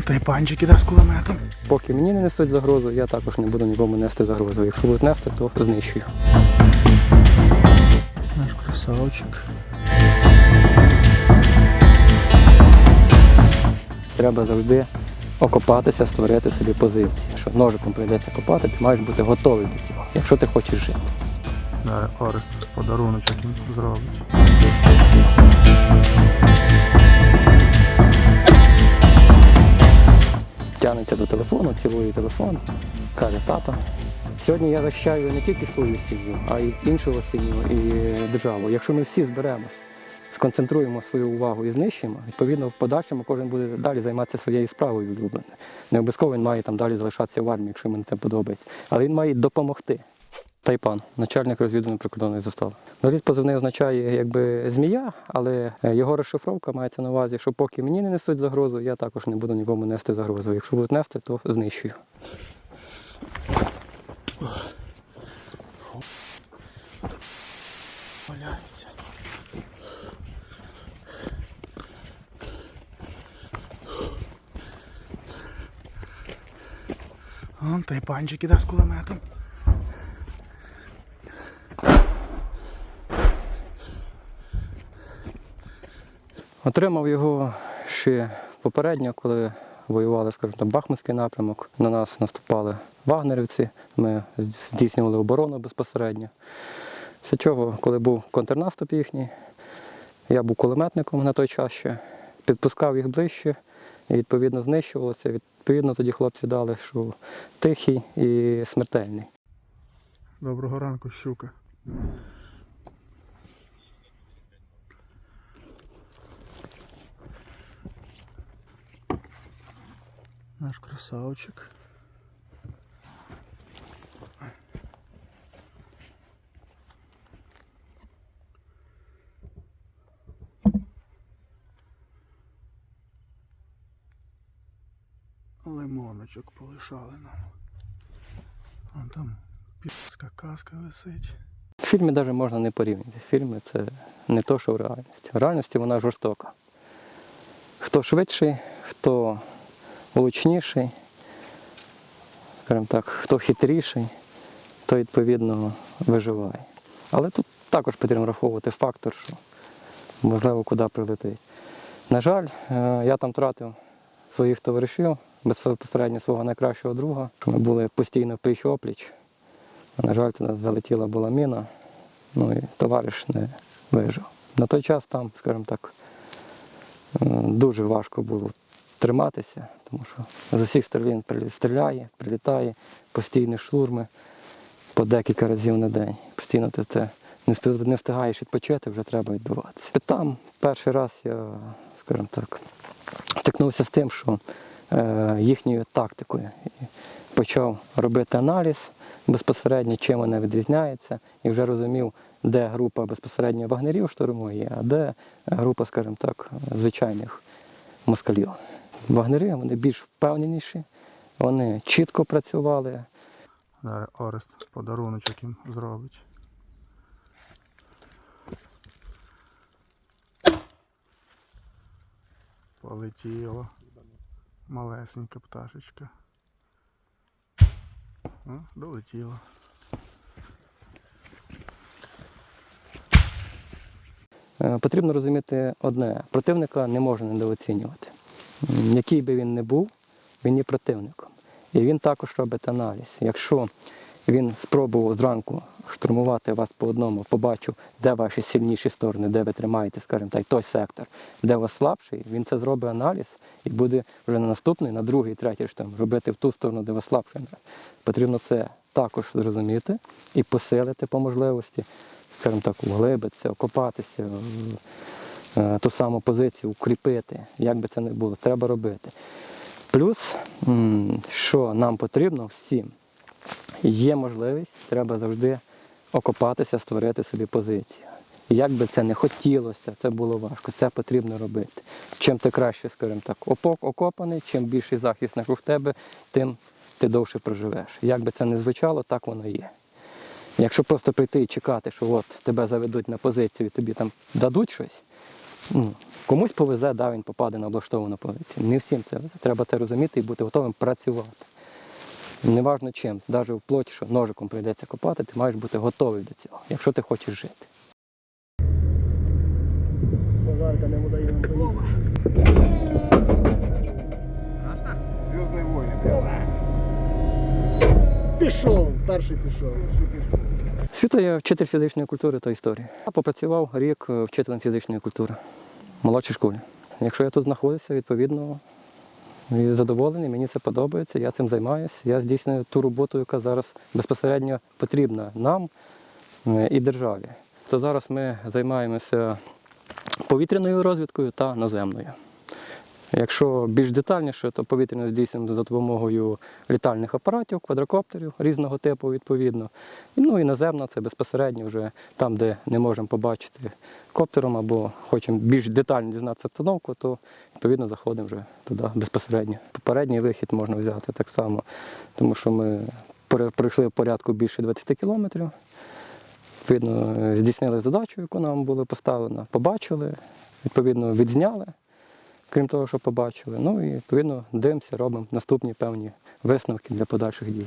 Вон той панчик іде з кулеметом. Поки мені не несуть загрозу, я також не буду нікому нести загрозу. Якщо будуть нести, то знищую. Наш красавчик. Треба завжди окопатися, створити собі позиції. Якщо ножиком прийдеться копати, ти маєш бути готовий до цього, якщо ти хочеш жити. Зараз Орест подаруночок їм зробить. Тягнеться до телефону, цілує телефон, каже, тато. Сьогодні я захищаю не тільки свою сім'ю, а й іншого сім'ю і державу. Якщо ми всі зберемось, сконцентруємо свою увагу і знищимо, відповідно, в подальшому кожен буде далі займатися своєю справою улюбленою. Не обов'язково він має там далі залишатися в армії, якщо йому це подобається. Але він має допомогти. Тайпан, начальник розвідувальної прикордонної застави. Нарід позивний означає якби змія, але е, його розшифровка мається на увазі, що поки мені не несуть загрозу, я також не буду нікому нести загрозу. Якщо будуть нести, то знищую. Вон той панчик іде з кулеметом. Отримав його ще попередньо, коли воювали, скажімо, там Бахмутський напрямок. На нас наступали вагнерівці, ми здійснювали оборону безпосередньо. Після чого, коли був контрнаступ їхній, я був кулеметником на той час ще, підпускав їх ближче і відповідно знищувалося. Відповідно, тоді хлопці дали, що тихий і смертельний. Доброго ранку, щука. Наш красавчик. Лимоночок полишали нам. Вон там піска каска висить. В фільмі навіть можна не порівняти. Фільми це не то, що в реальності. В реальності вона жорстока. Хто швидший, хто влучніший, скажімо так, хто хитріший, то відповідно виживає. Але тут також потрібно враховувати фактор, що можливо куди прилетить. На жаль, е, я там втратив своїх товаришів, безпосередньо свого найкращого друга. Ми були постійно пліч опліч. На жаль, туди залетіла була міна, ну і товариш не вижив. На той час там, скажімо так, е, дуже важко було триматися, тому що з усіх сторін стріляє, прилітає, постійні штурми по декілька разів на день. Постійно ти це не встигаєш відпочити, вже треба відбуватися. Там перший раз я, скажімо так, стикнувся з тим, що е, їхньою тактикою. Почав робити аналіз безпосередньо, чим вона відрізняється, і вже розумів, де група безпосередньо вагнерів штурмує, а де група, скажімо так, звичайних москалів. Вагнери вони більш впевненіші, вони чітко працювали, Зараз Орест подаруночок їм зробить. Полетіла. Малесенька пташечка. О, долетіла. Е, Потрібно розуміти одне: противника не можна недооцінювати. Який би він не був, він є противником. І він також робить аналіз. Якщо він спробував зранку штурмувати вас по одному, побачив, де ваші сильніші сторони, де ви тримаєте, скажімо так, той сектор, де у вас слабший, він це зробить аналіз і буде вже на наступний, на другий, третій штурм робити в ту сторону, де у вас слабший. Потрібно це також зрозуміти і посилити по можливості скажімо так, углибитися, окопатися, ту саму позицію укріпити, як би це не було, треба робити. Плюс, що нам потрібно всім, є можливість, треба завжди окопатися, створити собі позицію. Як би це не хотілося, це було важко, це потрібно робити. Чим ти краще, скажімо так, опок окопаний, чим більший захист навкруг тебе, тим ти довше проживеш. Як би це не звучало, так воно є. Якщо просто прийти і чекати, що от тебе заведуть на позицію і тобі там дадуть щось, ну, Комусь повезе, да, він попаде на облаштовану позицію. Не всім це везе. треба це розуміти і бути готовим працювати. Неважно чим, навіть вплоть, що ножиком прийдеться копати, ти маєш бути готовий до цього, якщо ти хочеш жити. Пожарка не Зв'язні війни. Пішов, перший пішов. Світло я вчитель фізичної культури та історії. Я попрацював рік е, вчителем фізичної культури в молодшій школі. Якщо я тут знаходжуся, відповідно і задоволений, мені це подобається, я цим займаюся. Я здійснюю ту роботу, яка зараз безпосередньо потрібна нам е, і державі. То зараз ми займаємося повітряною розвідкою та наземною. Якщо більш детальніше, то повітряно здійснюємо за допомогою літальних апаратів, квадрокоптерів різного типу, відповідно. Ну і наземно це безпосередньо вже там, де не можемо побачити коптером або хочемо більш детально дізнатися обстановку, то відповідно заходимо вже туди безпосередньо. Попередній вихід можна взяти так само, тому що ми пройшли в порядку більше 20 кілометрів. Відповідно, е, здійснили задачу, яку нам було поставлено, побачили, відповідно, відзняли крім того, що побачили. Ну і відповідно дивимося, робимо наступні певні висновки для подальших дій.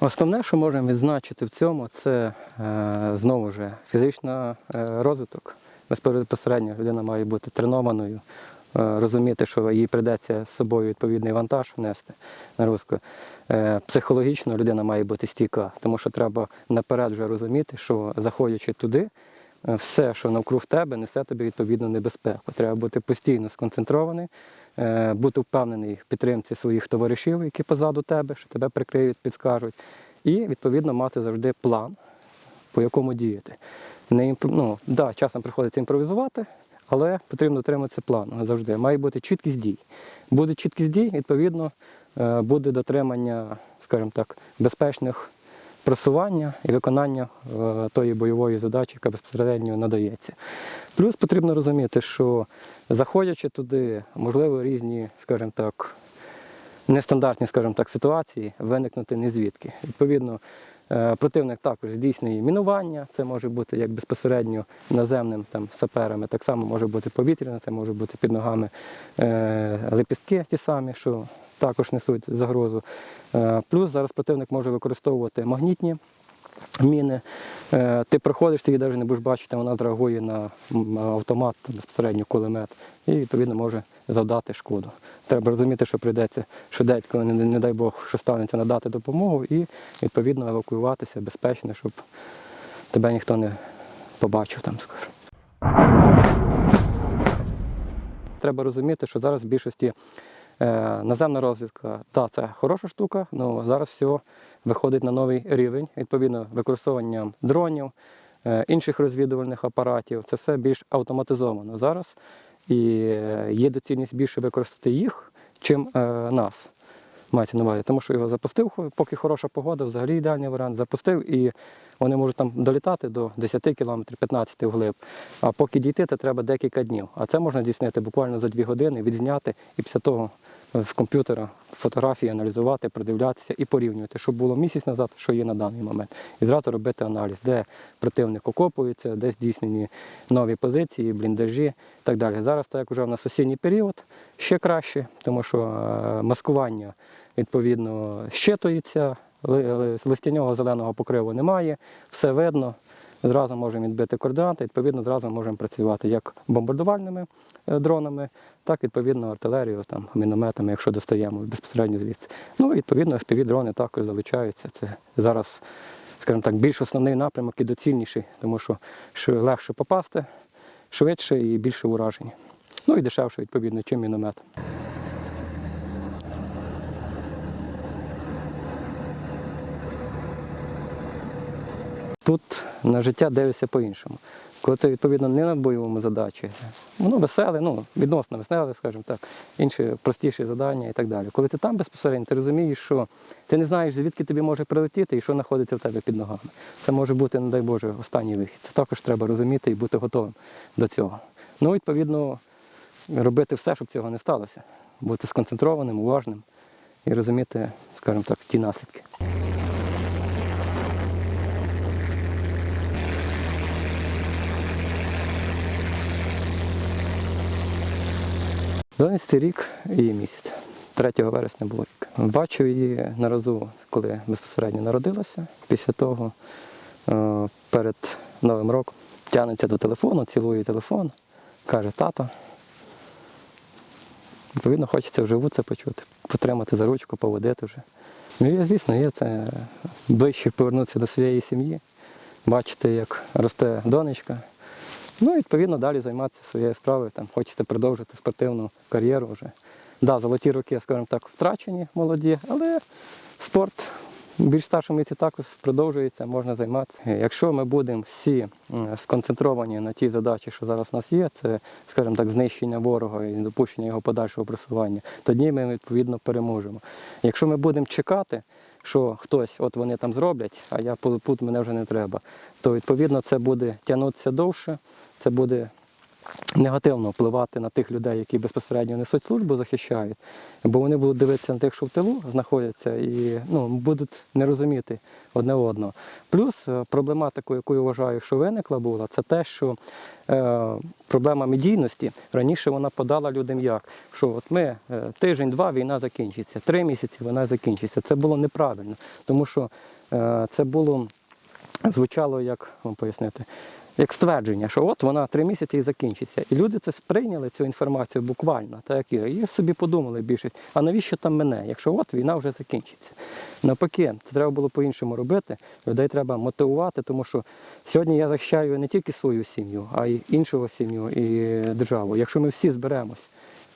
Основне, що можемо відзначити в цьому, це е, знову ж фізичний е, розвиток. Безпосередньо людина має бути тренованою, е, розуміти, що їй прийдеться з собою відповідний вантаж нести. Е, психологічно людина має бути стійка, тому що треба наперед вже розуміти, що заходячи туди, все, що навкруг тебе, несе тобі відповідну небезпеку. Треба бути постійно сконцентрований, е, бути впевнений в підтримці своїх товаришів, які позаду тебе, що тебе прикриють, підскажуть, і відповідно мати завжди план, по якому діяти. Не імп... ну, да, часом приходиться імпровізувати, але потрібно дотримуватися плану завжди. Має бути чіткість дій. Буде чіткість дій, відповідно, е, буде дотримання, скажімо так, безпечних просування і виконання е, тої бойової задачі, яка безпосередньо надається. Плюс потрібно розуміти, що заходячи туди, можливо, різні, скажімо так, нестандартні, скажімо так, ситуації виникнути не звідки. Відповідно, е, противник також здійснює мінування, це може бути як безпосередньо наземним там, саперами, так само може бути повітряне, це може бути під ногами лепістки ті самі, що також несуть загрозу. Е, Плюс зараз противник може використовувати магнітні міни. Е, Ти проходиш, ти її навіть не будеш бачити, вона зреагує на автомат, безпосередньо кулемет, і відповідно може завдати шкоду. Треба розуміти, що прийдеться швиденько, не, дай Бог, що станеться надати допомогу і відповідно евакуюватися безпечно, щоб тебе ніхто не побачив там, скажімо. Треба розуміти, що зараз в більшості наземна розвідка, так, це хороша штука, але зараз все виходить на новий рівень, відповідно, використовуванням дронів, е, інших розвідувальних апаратів. Це все більш автоматизовано зараз. І е, є доцільність більше використати їх, чим е, нас. Мається на увазі, тому що його запустив, поки хороша погода, взагалі ідеальний варіант запустив, і вони можуть там долітати до 10 кілометрів, 15 вглиб. А поки дійти, то треба декілька днів. А це можна здійснити буквально за 2 години, відзняти і після того з комп'ютера фотографії аналізувати, продивлятися і порівнювати, що було місяць назад, що є на даний момент. І зразу робити аналіз, де противник окопується, де здійснені нові позиції, бліндажі і так далі. Зараз, так як вже в нас осінній період, ще краще, тому що е, маскування відповідно щитується, ли- ли- листяного зеленого покриву немає, все видно. Зразу можемо відбити координати, відповідно, зразу можемо працювати як бомбардувальними е, дронами, так відповідно артилерією, там, мінометами, якщо достаємо безпосередньо звідси. Ну, відповідно, fpv дрони також залучаються. Це зараз, скажімо так, більш основний напрямок і доцільніший, тому що легше попасти, швидше і більше ураження. Ну і дешевше, відповідно, чим міномет. Тут на життя дивишся по-іншому. Коли ти відповідно не на бойовому задачі, воно веселе, ну, відносно веселе, скажімо так, інші простіші завдання і так далі. Коли ти там безпосередньо, ти розумієш, що ти не знаєш, звідки тобі може прилетіти і що знаходиться в тебе під ногами. Це може бути, не дай Боже, останній вихід. Це також треба розуміти і бути готовим до цього. Ну, відповідно, робити все, щоб цього не сталося. Бути сконцентрованим, уважним і розуміти, скажімо так, ті наслідки. Донечці рік і місяць. 3 вересня було рік. Бачив її на разу, коли безпосередньо народилася. Після того, е, перед Новим роком, тягнеться до телефону, цілує телефон, каже, тато. Відповідно, хочеться вживу це почути, потримати за ручку, поводити вже. Ну, є, звісно, є це ближче повернутися до своєї сім'ї, бачити, як росте донечка. Ну, відповідно, далі займатися своєю справою. Там, хочеться продовжити спортивну кар'єру вже. Да, золоті роки, скажімо так, втрачені молоді, але спорт в більш старшому віці також продовжується, можна займатися. Якщо ми будемо всі сконцентровані на тій задачі, що зараз у нас є, це, скажімо так, знищення ворога і недопущення його подальшого просування, тоді ми відповідно переможемо. Якщо ми будемо чекати, що хтось, от вони там зроблять, а я тут мене вже не треба, то відповідно це буде тягнутися довше, це буде негативно впливати на тих людей, які безпосередньо несуть службу, захищають, бо вони будуть дивитися на тих, що в тилу знаходяться, і ну, будуть не розуміти одне одного. Плюс е, проблематику, яку я вважаю, що виникла була, це те, що е, проблема медійності раніше вона подала людям як, що от ми е, тиждень-два війна закінчиться, три місяці війна закінчиться. Це було неправильно, тому що е, це було звучало як вам пояснити, як ствердження, що от вона три місяці і закінчиться. І люди це сприйняли цю інформацію буквально, так і собі подумали більшість, а навіщо там мене, якщо от війна вже закінчиться. Навпаки, це треба було по-іншому робити. Людей треба мотивувати, тому що сьогодні я захищаю не тільки свою сім'ю, а й іншого сім'ю і державу. Якщо ми всі зберемось,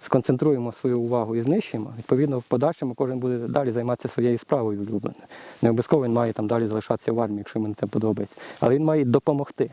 сконцентруємо свою увагу і знищимо, відповідно, в подальшому кожен буде далі займатися своєю справою улюбленою. Не обов'язково він має там далі залишатися в армії, якщо йому це подобається. Але він має допомогти.